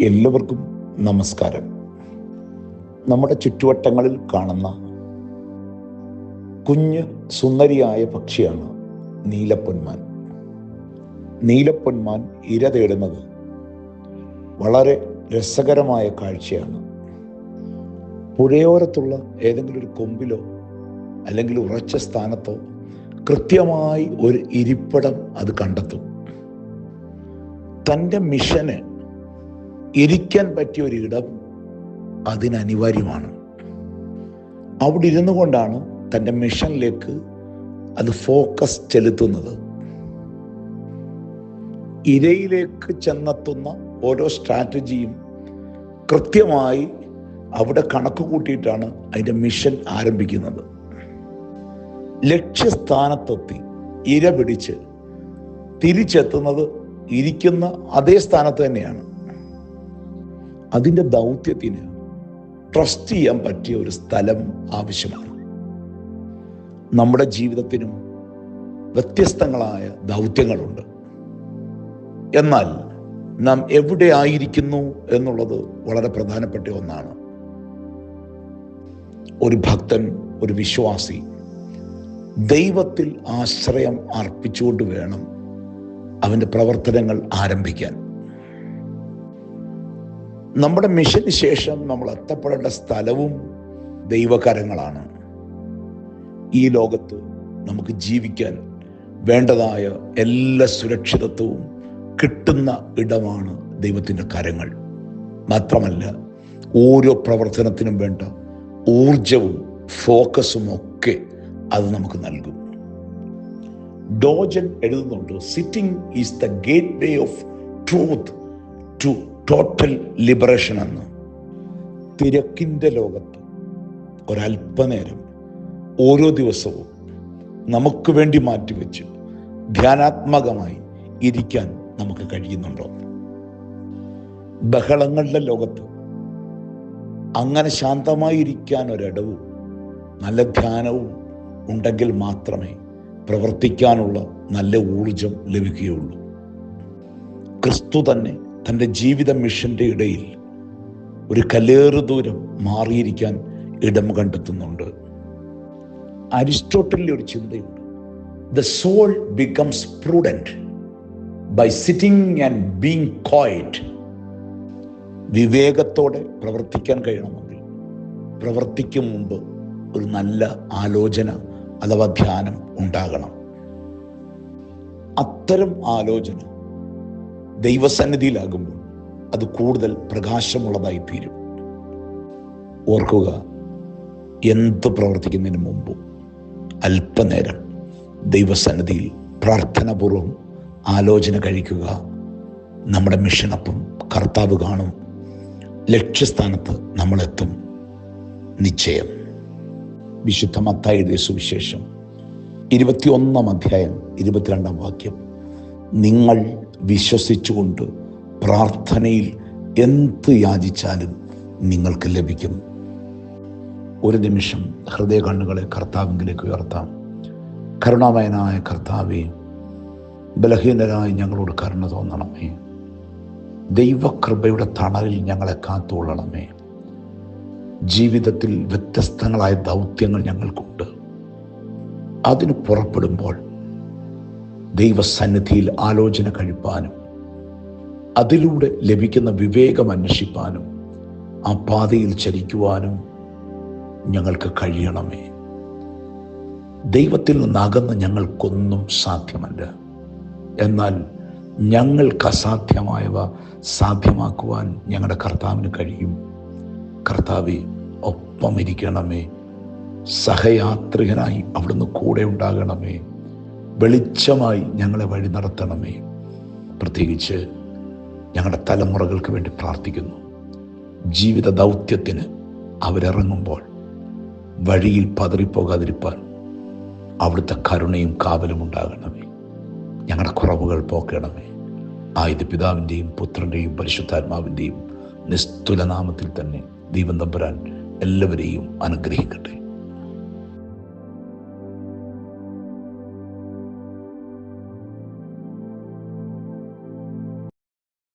എല്ലാവർക്കും നമസ്കാരം. നമ്മുടെ ചുറ്റുവട്ടങ്ങളിൽ കാണുന്ന കുഞ്ഞ് സുന്ദരിയായ പക്ഷിയാണ് നീലപ്പൊന്മാൻ. നീലപ്പൊന്മാൻ ഇര തേടുന്നത് വളരെ രസകരമായ കാഴ്ചയാണ്. പുഴയോരത്തുള്ള ഏതെങ്കിലും ഒരു കൊമ്പിലോ അല്ലെങ്കിൽ ഉറച്ച സ്ഥാനത്തോ കൃത്യമായി ഒരു ഇരിപ്പിടം അത് കണ്ടെത്തും. തന്റെ മിഷന് ഇരിക്കാൻ പറ്റിയ ഒരു ഇടം അതിനനിവാര്യമാണ് അവിടെ ഇരുന്നു കൊണ്ടാണ് തന്റെ മിഷനിലേക്ക് അത് ഫോക്കസ് ചെലുത്തുന്നത്. ഇരയിലേക്ക് ചെന്നെത്തുന്ന ഓരോ സ്ട്രാറ്റജിയും കൃത്യമായി അവിടെ കണക്ക് കൂട്ടിയിട്ടാണ് അതിന്റെ മിഷൻ ആരംഭിക്കുന്നത്. ലക്ഷ്യസ്ഥാനത്തെത്തി ഇര പിടിച്ച് തിരിച്ചെത്തുന്നത് ഇരിക്കുന്ന അതേ സ്ഥാനത്ത് തന്നെയാണ്. അതിന്റെ ദൗത്യത്തിന് ട്രസ്റ്റ് ചെയ്യാൻ പറ്റിയ ഒരു സ്ഥലം ആവശ്യമാണ്. നമ്മുടെ ജീവിതത്തിനും വ്യത്യസ്തങ്ങളായ ദൗത്യങ്ങളുണ്ട്. എന്നാൽ നാം എവിടെ ആയിരിക്കുന്നു എന്നുള്ളത് വളരെ പ്രധാനപ്പെട്ട ഒന്നാണ്. ഒരു ഭക്തൻ ഒരു വിശ്വാസി ദൈവത്തിൽ ആശ്രയം അർപ്പിച്ചുകൊണ്ട് വേണം അവന്റെ പ്രവർത്തനങ്ങൾ ആരംഭിക്കാൻ. നമ്മുടെ മിഷന് ശേഷം നമ്മൾ എത്തപ്പെടേണ്ട സ്ഥലവും ദൈവകരങ്ങളാണ്. ഈ ലോകത്ത് നമുക്ക് ജീവിക്കാൻ വേണ്ടതായ എല്ലാ സുരക്ഷിതത്വവും കിട്ടുന്ന ഇടമാണ് ദൈവത്തിന്റെ കരങ്ങൾ. മാത്രമല്ല ഓരോ പ്രവർത്തനത്തിനും വേണ്ട ഊർജവും ഫോക്കസും ഒക്കെ അത് നമുക്ക് നൽകും. ഡോജൻ എഴുതുന്നുണ്ട് sitting is the gateway of truth to total liberation അന്ന്. തിരക്കിന്റെ ലോകത്ത് ഒരല്പനേരം ഓരോ ദിവസവും നമുക്ക് വേണ്ടി മാറ്റിവെച്ച് ധ്യാനാത്മകമായി ഇരിക്കാൻ നമുക്ക് കഴിയുന്നുണ്ടോ? ബഹളങ്ങളുടെ ലോകത്ത് അങ്ങനെ ശാന്തമായി ഇരിക്കാൻ ഒരിടവും നല്ല ധ്യാനവും ഉണ്ടെങ്കിൽ മാത്രമേ പ്രവർത്തിക്കാനുള്ള നല്ല ഊർജം ലഭിക്കുകയുള്ളൂ. ക്രിസ്തു തന്നെ തന്റെ ജീവിത മിഷന്റെ ഇടയിൽ ഒരു കലേറു ദൂരം മാറിയിരിക്കാൻ ഇടം കണ്ടെത്തുന്നുണ്ട്. അരിസ്റ്റോട്ടലിന്റെ ഒരു ചിന്തയുണ്ട്. The soul becomes prudent by sitting and being quiet വിവേകത്തോടെ പ്രവർത്തിക്കാൻ കഴിയണമെങ്കിൽ പ്രവർത്തിക്കും മുമ്പ് ഒരു നല്ല ആലോചന അഥവാ ധ്യാനം ഉണ്ടാകണം. അത്തരം ആലോചന ദൈവസന്നിധിയിലാകുമ്പോൾ അത് കൂടുതൽ പ്രകാശമുള്ളതായി തീരും. ഓർക്കുക എന്ത് പ്രവർത്തിക്കുന്നതിന് മുമ്പും അല്പനേരം ദൈവസന്നിധിയിൽ പ്രാർത്ഥനാപൂർവം ആലോചന കഴിക്കുക. നമ്മുടെ മിഷനപ്പം കർത്താവ് കാണും. ലക്ഷ്യസ്ഥാനത്ത് നമ്മളെത്തും. നിശ്ചയം. വിശുദ്ധ മത്തായുടെ സുവിശേഷം ഇരുപത്തിയൊന്നാം അധ്യായം ഇരുപത്തിരണ്ടാം വാക്യം. നിങ്ങൾ വിശ്വസിച്ചുകൊണ്ട് പ്രാർത്ഥനയിൽ എന്ത് യാചിച്ചാലും നിങ്ങൾക്ക് ലഭിക്കും. ഒരു നിമിഷം ഹൃദയ കണ്ണുകളെ കർത്താവിലേക്ക് ഉയർത്താം. കരുണാമയനായ കർത്താവെ ബലഹീനരായി ഞങ്ങളോട് കരുണ തോന്നണമേ. ദൈവകൃപയുടെ തണലിൽ ഞങ്ങളെ കാത്തുകൊള്ളണമേ. ജീവിതത്തിൽ വ്യത്യസ്തങ്ങളായ ദൗത്യങ്ങൾ ഞങ്ങൾക്കുണ്ട്. അതിന് പുറപ്പെടുമ്പോൾ ദൈവസന്നിധിയിൽ ആലോചന കഴിപ്പാനും അതിലൂടെ ലഭിക്കുന്ന വിവേകം അന്വേഷിപ്പാനും ആ പാതയിൽ ചരിക്കുവാനും ഞങ്ങൾക്ക് കഴിയണമേ. ദൈവത്തിൽ നിന്നകന്ന് ഞങ്ങൾക്കൊന്നും സാധ്യമല്ല. എന്നാൽ ഞങ്ങൾക്ക് അസാധ്യമായവ സാധ്യമാക്കുവാൻ ഞങ്ങളുടെ കർത്താവിന് കഴിയും. കർത്താവെ ഒപ്പം ഇരിക്കണമേ സഹയാത്രികനായി അവിടുന്ന് കൂടെ ഉണ്ടാകണമേ. വെളിച്ചമായി ഞങ്ങളെ വഴി നടത്തണമേ. പ്രത്യേകിച്ച് ഞങ്ങളുടെ തലമുറകൾക്ക് വേണ്ടി പ്രാർത്ഥിക്കുന്നു. ജീവിത ദൗത്യത്തിന് അവരിറങ്ങുമ്പോൾ വഴിയിൽ പതറിപ്പോകാതിരിപ്പാൻ അവിടുത്തെ കരുണയും കാവലും ഉണ്ടാകണമേ. ഞങ്ങളുടെ കുറവുകൾ പോക്കണമേ. ആയത് പിതാവിന്റെയും പുത്രന്റെയും പരിശുദ്ധാത്മാവിന്റെയും നിസ്തുലനാമത്തിൽ തന്നെ ദൈവം തമ്പുരാൻ എല്ലാവരെയും അനുഗ്രഹിക്കട്ടെ.